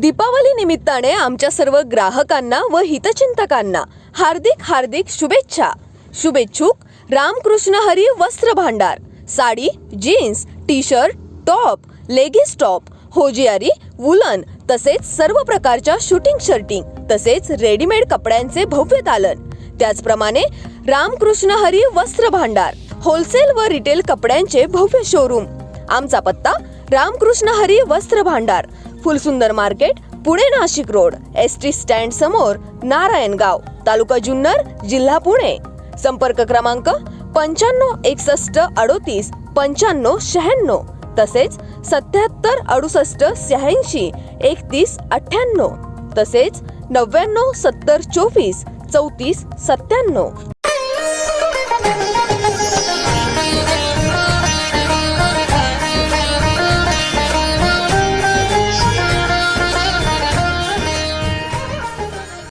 दीपावली निमित्ताने आमच्या सर्व ग्राहकांना व हितचिंतकांना हार्दिक हार्दिक शुभेच्छा. शुभेच्छुक रामकृष्ण हरी वस्त्र भांडार sari jeans T shirt top leggings top होजियारी woollen तसेच सर्व प्रकारच्या शूटिंग शर्टिंग तसेच रेडीमेड कपड्यांचे भव्य दालन त्याचप्रमाणे रामकृष्ण हरी वस्त्र भांडार होलसेल व रिटेल कपड्यांचे भव्य शोरूम. आमचा पत्ता रामकृष्ण हरी वस्त्र भांडार Phulsundar market Pune Nashik road S T stand समोर नारायणगाव तालुका जुन्नर जिल्हा पुणे. संपर्क क्रमांक पंच्याण्णव एकसष्ट अडोतीस पंच्याण्णव शहाण्णव तसेच सत्याहत्तर अडुसष्ट शहाऐंशी एकतीस अठ्ठ्याण्णव तसेच नव्याण्णव सत्तर चोवीस चौतीस सत्त्याण्णव.